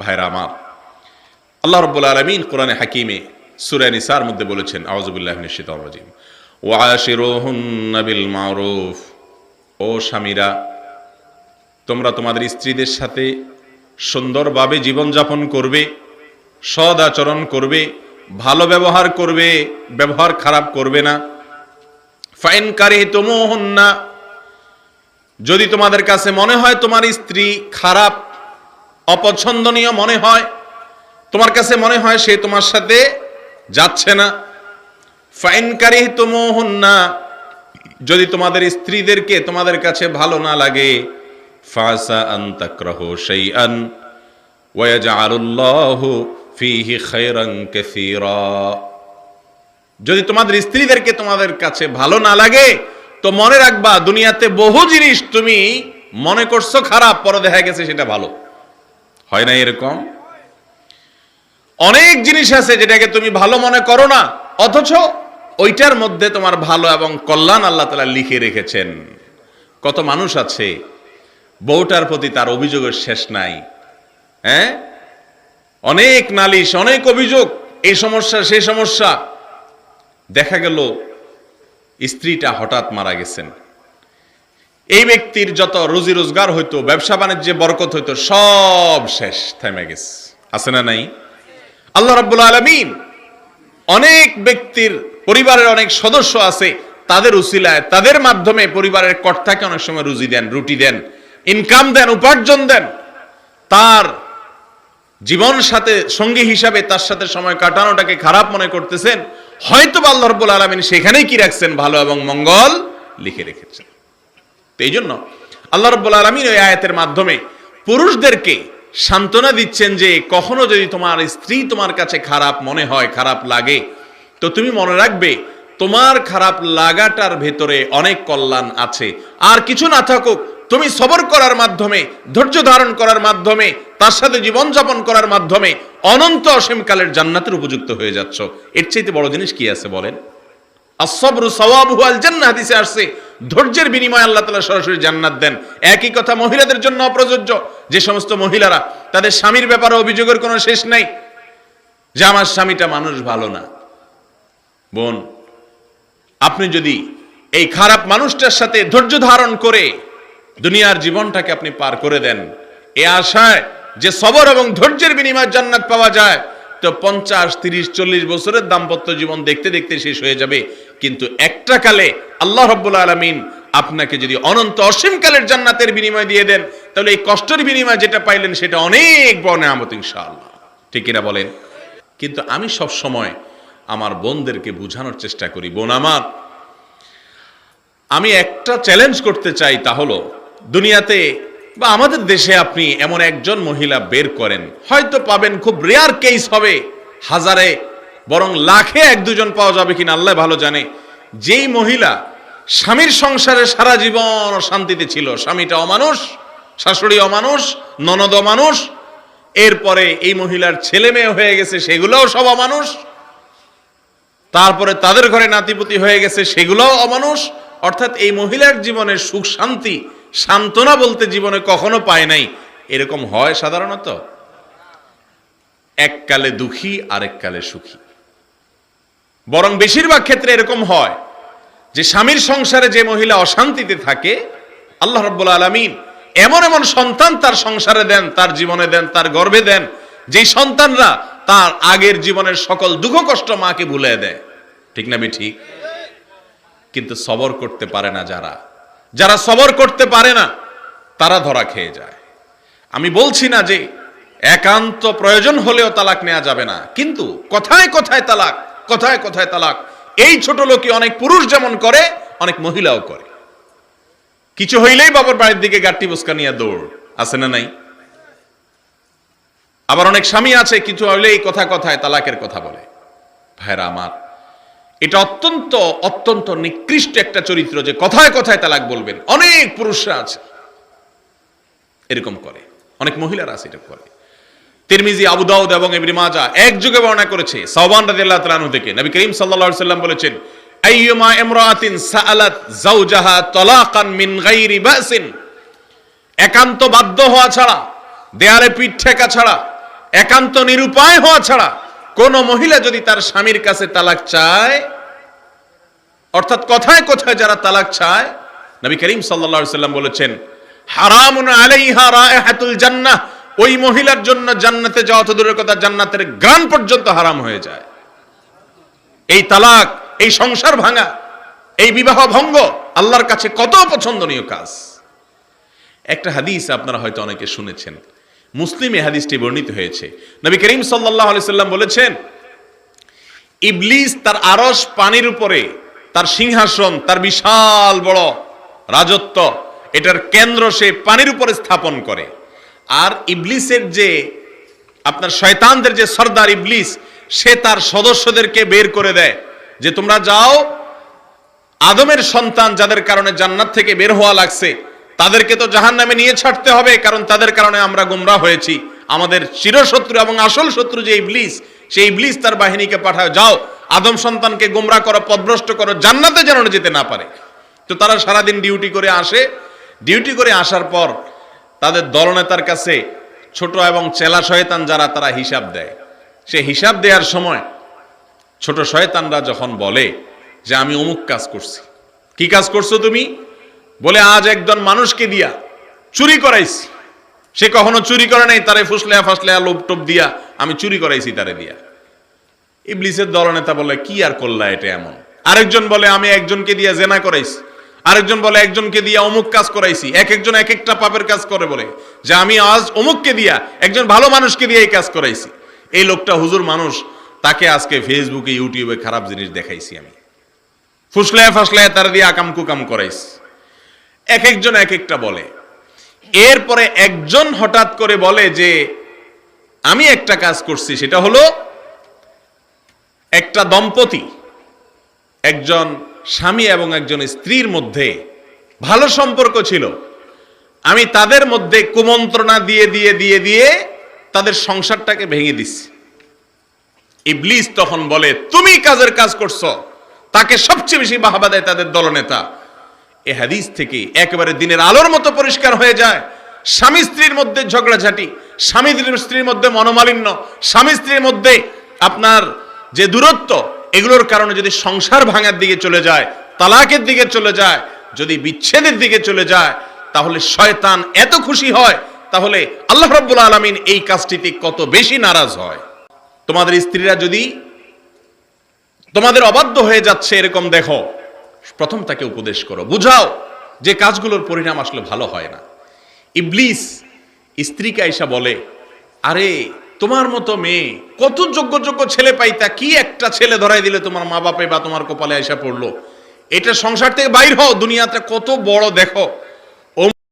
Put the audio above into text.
ভাইরা আমার, আল্লাহ রব্বুল আলমিন কোরআনে হাকিমে সুরা নিসার মধ্যে বলেছেন আওয়াজুবিল্লাহ নিশ্চিত রাজিম। মারুফ। ও স্বামীরা, তোমরা তোমাদের স্ত্রীদের সাথে সুন্দরভাবে জীবনযাপন করবে সদ আচরণ করবে, ভালো ব্যবহার করবে, ব্যবহার খারাপ করবে না। ফাইন কারে না যদি তোমাদের কাছে মনে হয় তোমার স্ত্রী খারাপ অপছন্দনীয় মনে হয়। তোমার কাছে মনে হয় সে তোমার সাথে যাচ্ছে না। ফাইনকারী না যদি তোমাদের স্ত্রীদেরকে তোমাদের কাছে ভালো না লাগে, ফাসা আন তাকরাহু শাইআন ওয়া ইয়াজআলুল্লাহু ফীহি খায়রান কাসীরা। যদি তোমাদের স্ত্রীদেরকে তোমাদের কাছে ভালো না লাগে, তো মনে রাখবা দুনিয়াতে বহু জিনিস তুমি মনে করছ খারাপ, পরে দেখা গেছে সেটা ভালো। হয় না এরকম? অনেক জিনিস আছে যেটাকে তুমি ভালো মনে করো না, অথচ ওইটার মধ্যে তোমার ভালো এবং কল্যাণ আল্লাহ তালা লিখে রেখেছেন। কত মানুষ আছে, বউটার প্রতি তার অভিযোগের শেষ নাই। হ্যাঁ? অনেক নালিশ, অনেক অভিযোগ, এই সমস্যা, সেই সমস্যা। দেখা গেল স্ত্রীটা হঠাৎ মারা গেছেন। এই ব্যক্তির যত রুজি রোজগার হইতো, ব্যবসা বাণিজ্যে বরকত হইতো, সব শেষ, থেমে গেছে। আছে না নাই? আল্লাহ রাব্বুল আলামিন অনেক ব্যক্তির, পরিবারের অনেক সদস্য আছে, তাদের উসিলায়, তাদের মাধ্যমে পরিবারের কর্তাকে অনেক সময় রুজি দেন, রুটি দেন ইনকাম দেন, উপার্জন দেন। তার জীবন সাথে, সঙ্গী হিসাবে তার সাথে সময় কাটানোটাকে খারাপ মনে করতেছেন হয়তো আল্লাহ রব্বুল আলমিন সেখানেই কি রাখছেন? ভালো এবং মঙ্গল লিখে রেখেছেন। তো এই জন্য আল্লাহ রব্বুল আলমিন ওই আয়াতের মাধ্যমে পুরুষদেরকে সান্ত্বনা দিচ্ছেন যে কখনো যদি তোমার স্ত্রী তোমার কাছে খারাপ মনে হয়, খারাপ লাগে, তো তুমি মনে রাখবে তোমার খারাপ লাগাটার ভেতরে অনেক কল্যাণ আছে। আর কিছু না থাকুক, তুমি সবর করার মাধ্যমে, ধৈর্য ধারণ করার মাধ্যমে, তার সাথে জীবনযাপন করার মাধ্যমে অনন্ত অসীমকালের জান্নাতের উপযুক্ত হয়ে যাচ্ছ। এর চাইতে বড় জিনিস কি আছে বলেন? আসবরু সওয়াবহু আল জান্নাহ আসছে। ধৈর্যের বিনিময়ে আল্লাহ তাআলা সরাসরি জান্নাত দেন। একই কথা মহিলাদের জন্য অপ্রযোজ্য। যে সমস্ত মহিলারা, তাদের স্বামীর ব্যাপারে অভিযোগের কোনো শেষ নাই। যে আমার স্বামীটা মানুষ ভালো না। বোন, আপনি যদি এই খারাপ মানুষটার সাথে ধৈর্য ধারণ করে দুনিয়ার জীবনটাকে আপনি পার করে দেন, এ আশায় যে সবর এবং ধৈর্যের বিনিময়ে জান্নাত পাওয়া যায় তো পঞ্চাশ, তিরিশ, চল্লিশ বছরের দাম্পত্য জীবন দেখতে দেখতে শেষ হয়ে যাবে। কিন্তু একটা কালে আল্লাহ রব্বুল আলমিন আপনাকে যদি অনন্ত অসীমকালের জান্নাতের বিনিময় দিয়ে দেন, তাহলে এই কষ্টের বিনিময় যেটা পাইলেন সেটা অনেক বড় নেয়ামত ইনশাআল্লাহ। ঠিক কিনা বলেন? কিন্তু আমি সব সময় আমার বোনদেরকে বোঝানোর চেষ্টা করি। বোন আমার, আমি একটা চ্যালেঞ্জ করতে চাই তা হলো, দুনিয়াতে বা আমাদের দেশে আপনি এমন একজন মহিলা বের করেন, হয়তো পাবেন খুব রেয়ার কেস হবে, হাজারে, বরং লাখে এক দুজন পাওয়া যাবে কিনা আল্লাহ ভালো জানে। যেই মহিলা স্বামীর সংসারে সারা জীবন শান্তিতে ছিল, স্বামীটা অমানুষ, শাশুড়ি অমানুষ, ননদ অমানুষ, এরপরে এই মহিলার ছেলে মেয়ে হয়ে গেছে, সেগুলোও সব অমানুষ, তারপরে তাদের ঘরে নাতিপুতি হয়ে গেছে, সেগুলোও অমানুষ, অর্থাৎ এই মহিলার জীবনের সুখ শান্তি সান্ত্বনা বলতে জীবনে কখনো পায় নাই। এরকম হয় সাধারণত? এককালে দুঃখী আরেককালে সুখী। বরং বেশিরভাগ ক্ষেত্রে এরকম হয় যে স্বামীর সংসারে যে মহিলা অশান্তিতে থাকে, আল্লাহ রব্বুল আলমিন এমন এমন সন্তান তার সংসারে দেন, তার জীবনে দেন, তার গর্বে দেন, যেই সন্তানরা তার আগের জীবনের সকল দুঃখ কষ্ট মাকে ভুলে দেয়। ঠিক না ঠিক? কিন্তু সবর করতে পারে না যারা। যারা সবর করতে পারে না, তারা ধরা খেয়ে যায়। আমি বলছি না যে একান্ত প্রয়োজন হলেও তালাক নেওয়া যাবে না, কিন্তু কথায় কথায় তালাক, কথায় কথায় তালাক, এই ছোট লোকই অনেক পুরুষ যেমন করে, অনেক মহিলাও করে। কিছু হইলেই বাবার বাড়ির দিকে গাট্টি বুসকা নিয়ে দৌড়, আছে না নাই? আবার অনেক স্বামী আছে, কিছু হইলেই কথা কথায় তালাকের কথা বলে। ভাইরা আমার এটা অত্যন্ত অত্যন্ত নিকৃষ্ট একটা চরিত্র যে কথায় কথায় তালাক বলবেন। অনেক পুরুষরা আছে। এরকম করে। অনেক মহিলারা আছে এটা করে। তিরমিজি, আবু দাউদ এবং ইবনে এক যুগে বর্ণনা করেছে, সাওবান রাদিয়াল্লাহু তাআলা থেকে। নবী করিম সাল্লাল্লাহু আলাইহি সাল্লাম বলেছেন, আইয়ুমা ইমরাতিন সাআলাত যাওজাহা তালাকান মিন গায়রি বাসিন। একান্ত বাধ্য হওয়া ছাড়া, দেয়ালে পিঠ ঠেকা ছাড়া, একান্ত নিরুপায় হওয়া ছাড়া কোন মহিলা যদি তার স্বামীর কাছে তালাক চায়, অর্থাৎ কথায় কথায় যারা তালাক চায়, নবী করিম সাল্লা সাল্লাম বলেছেন ওই মহিলার জন্য জান্নাতে যাওয়া দূরের কথা, জান্নাতের পর্যন্ত হারাম হয়ে যায়। এই তালাক, এই সংসার ভাঙা, এই বিবাহ ভঙ্গ, আল্লাহর কাছে কত পছন্দনীয় কাজ। একটা হাদিস আপনারা হয়তো অনেকে শুনেছেন মুসলিম হাদিসটি বর্ণিত হয়েছে। নবী করিম সাল্লাহ সাল্লাম বলেছেন, ইবলিস তার আরস পানির উপরে, তার সিংহাসন, তার বিশাল বড় রাজত্ব, এটার কেন্দ্র সে পানির উপরে স্থাপন করে। আর ইবলিসের যে, আপনার শয়তানদের যে সর্দার ইবলিস, সে তার সদস্যদেরকে বের করে দেয়। যে তোমরা যাও, আদমের সন্তান যাদের কারণে জান্নাত থেকে বের হওয়া লাগছে তাদেরকে তো জাহান নামে নিয়ে ছাড়তে হবে, কারণ তাদের কারণে আমরা গুমরা হয়েছি। আমাদের চিরশত্রু এবং আসল শত্রু যে ইবলিস, সেই ইবলিস তার বাহিনীকে পাঠায়, যাও, আদম সন্তানকে গুমরা করো, পদভ্রষ্ট করো, জান্নাতে যেন যেতে না পারে। তো তারা সারাদিন ডিউটি করে আসে। ডিউটি করে আসার পর তাদের দলনেতার কাছে ছোট এবং চেলা শয়তান যারা, তারা হিসাব দেয়। সে হিসাব দেওয়ার সময় ছোট শয়তানরা যখন বলে যে, আমি অমুক কাজ করছি। কি কাজ করছ তুমি? বলে, আজ একজন মানুষকে দিয়া চুরি করাইছি। সে কখনো চুরি করে নাই, তারে ফুসলেয়া ফাসলেয়া লোপ টোপ দিয়া আমি চুরি করাইছি তারে দিয়া। ইবলিসের দলনেতা বলে, কি আর করলা এটা এমন? আরেকজন বলে, আমি একজনকে দিয়া জেনা করাইছি। আরেকজন বলে, একজনকে দিয়া অমুক কাজ করাইছি। এক একজন এক একটা পাপের কাজ করে বলে, যে আমি আজ অমুককে দিয়া, একজন ভালো মানুষকে দিয়ে এই কাজ করাইছি। এই লোকটা হুজুর মানুষ, তাকে আজকে ফেসবুকে ইউটিউবে খারাপ জিনিস দেখাইছি আমি। ফুসলায় ফাসলায় তারা দিয়ে আকাম কুকাম করাইছি। এক একজন এক একটা বলে। এরপরে একজন হঠাৎ করে বলে যে, আমি একটা কাজ করছি, সেটা হলো একটা দম্পতি, একজন স্বামী এবং একজন স্ত্রীর মধ্যে ভালো সম্পর্ক ছিল। আমি তাদের মধ্যে কুমন্ত্রণা দিয়ে দিয়ে দিয়ে দিয়ে তাদের সংসারটাকে ভেঙে দিচ্ছি। ইবলিস তখন বলে, তুমি কাজের কাজ করছ, তাকে সবচেয়ে বেশি বাহাবা দেয় তাদের দলনেতা। এ হাদিস থেকে একেবারে দিনের আলোর মতো পরিষ্কার হয়ে যায়। স্বামী স্ত্রীর মধ্যে ঝগড়াঝাটি, স্বামী স্ত্রীর মধ্যে মনোমালিন্য, স্বামী স্ত্রীর মধ্যে আপনার যে দূরত্ব, এগুলোর কারণে যদি সংসার ভাঙার দিকে চলে যায়, তালাকের দিকে চলে যায়, যদি বিচ্ছেদের দিকে চলে যায়, তাহলে শয়তান এত খুশি হয়, তাহলে আল্লাহ রব্বুল আলমিন এই কাজটিতে কত বেশি নারাজ হয়। তোমাদের স্ত্রীরা যদি তোমাদের অবাধ্য হয়ে যাচ্ছে এরকম দেখো প্রথম তাকে উপদেশ করো। বুঝাও যে কাজগুলোর পরিণাম আসলে ভালো হয় না। ইবলিস স্ত্রীকে আইসা বলে, আরে, তোমার মতো মেয়ে, কত যোগ্য যোগ্য ছেলে পাইতা, কি একটা ছেলে ধরাই দিলে তোমার মা বাপে বা তোমার কপালে আইসা পড়ল? এটা সংসার থেকে বাইর হও, দুনিয়াতে কত বড় দেখো।